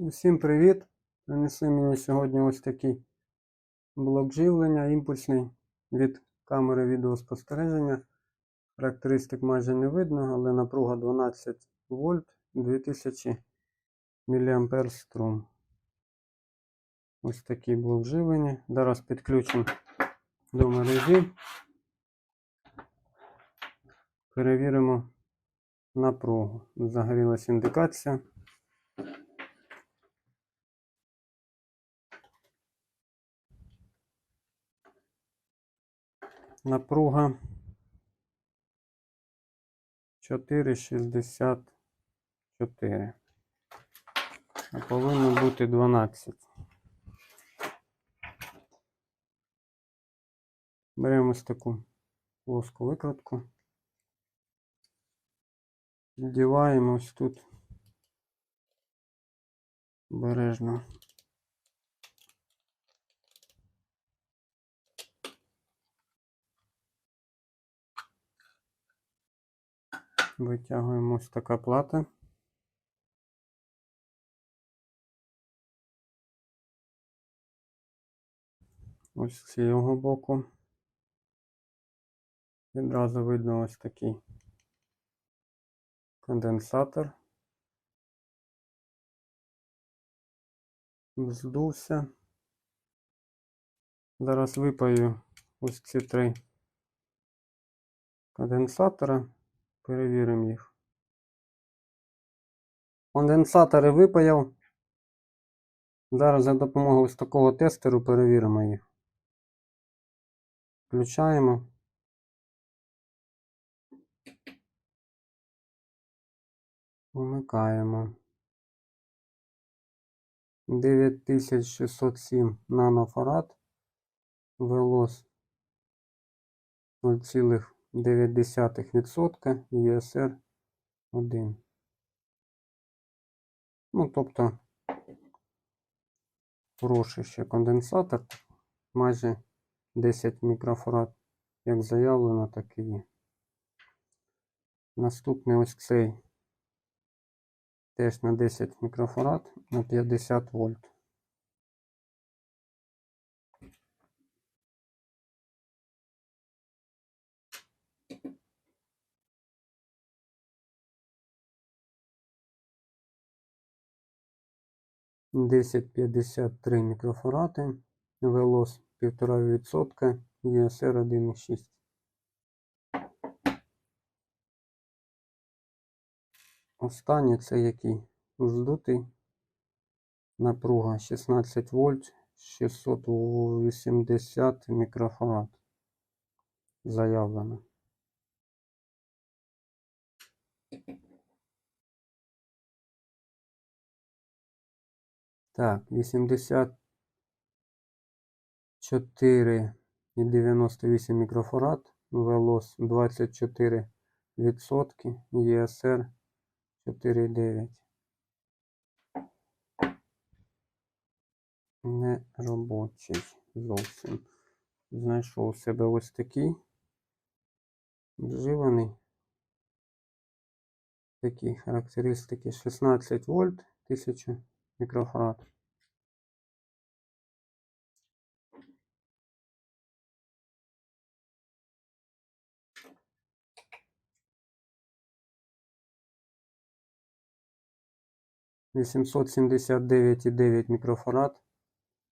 Усім привіт! Принесли мені сьогодні ось такий блок живлення імпульсний від камери відеоспостереження. Характеристик майже не видно, але напруга 12 вольт 2000 мА струм. Ось такий блок живлення. Зараз підключимо до мережі. Перевіримо напругу. Загорілась індикація. Напруга 4,64. А повинно бути 12. Беремо ось таку плоску викрутку. Вдіваємо ось тут обережно. Витягуємо ось така плата. Ось з цього боку. Відразу видно ось такий конденсатор. Здувся. Зараз випаю ось ці три конденсатора. Перевіримо їх. Конденсатори випаяв. Зараз за допомогою ось такого тестеру перевіримо їх. Включаємо. Вмикаємо. 9607 нанофарад. Велос 0,9% ЄСР 1. Ну, тобто, хороший ще конденсатор. Майже 10 мікрофарад, як заявлено, так і є. Наступний ось цей теж на 10 мікрофарад на 50 вольт. Десять п'ятдесят три мікрофарати, велос 1,5%, ЄСР 1,6. Останній це який здутий напруга 16 вольт 680 мікрофарад заявлено. Так, 84 і 98 мікрофарад, велос 24 відсотки, ЄСР 4,9. Не робочий зовсім. Знайшов у себе ось такий вживаний. Такі характеристики 16 вольт 1000 мікрофарад. Вісімсот сімдесят дев'ять і дев'ять мікрофарад,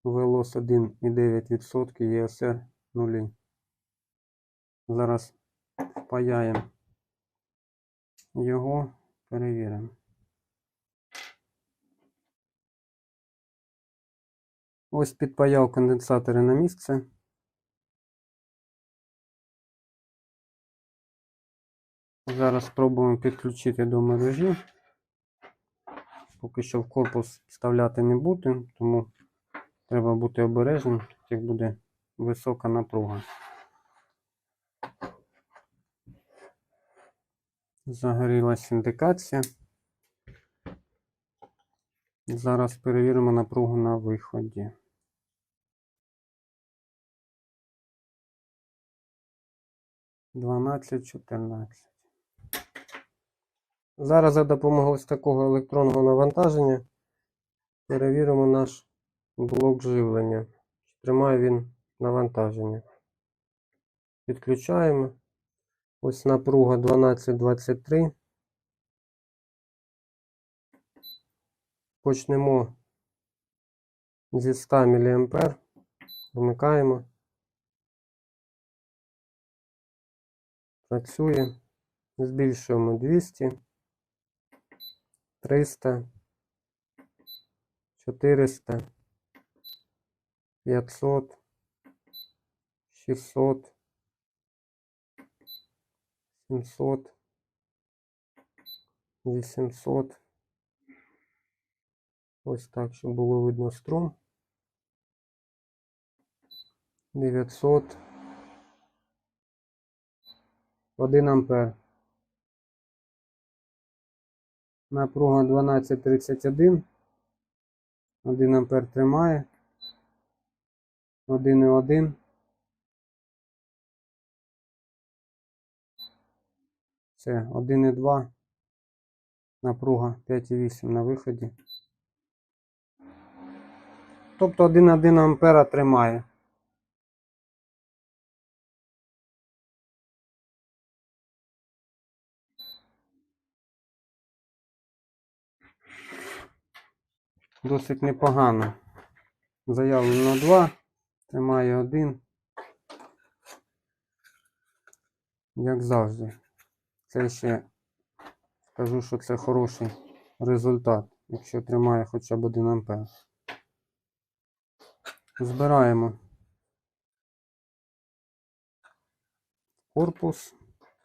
велос 1,9%, ЄСР 0. Зараз впаяємо його, перевіримо. Ось підпаяв конденсатори на місце. Зараз спробуємо підключити до мережі. Поки що в корпус вставляти не буду, тому треба бути обережним, як буде висока напруга. Загорілась індикація. Зараз перевіримо напругу на виході. Дванадцять, чотирнадцять. Зараз за допомогою такого електронного навантаження Перевіримо наш блок живлення. Тримає він навантаження. Підключаємо. Ось напруга 1223. Почнемо зі 100 мА. Вмикаємо. Працює. Збільшуємо 200, 300, 400, 500, 600, 700, 800. Ось так, щоб було видно струм. 900. 1 ампер. Напруга 1231. 1 ампер тримає. 1,1. Це 1,2. Напруга 5,8 на виході. Тобто 1,1 ампера тримає. Досить непогано. Заявлено 2, тримає 1. Як завжди. Це ще скажу, що це хороший результат, якщо тримає хоча б 1 ампер. Збираємо корпус,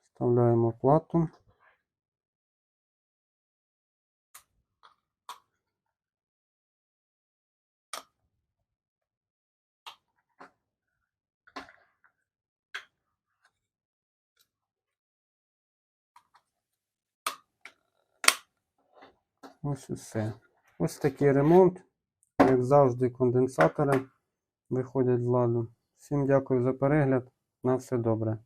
вставляємо плату. Ось і все. Ось такий ремонт. Як завжди, конденсатори виходять з ладу. Всім дякую за перегляд. На все добре.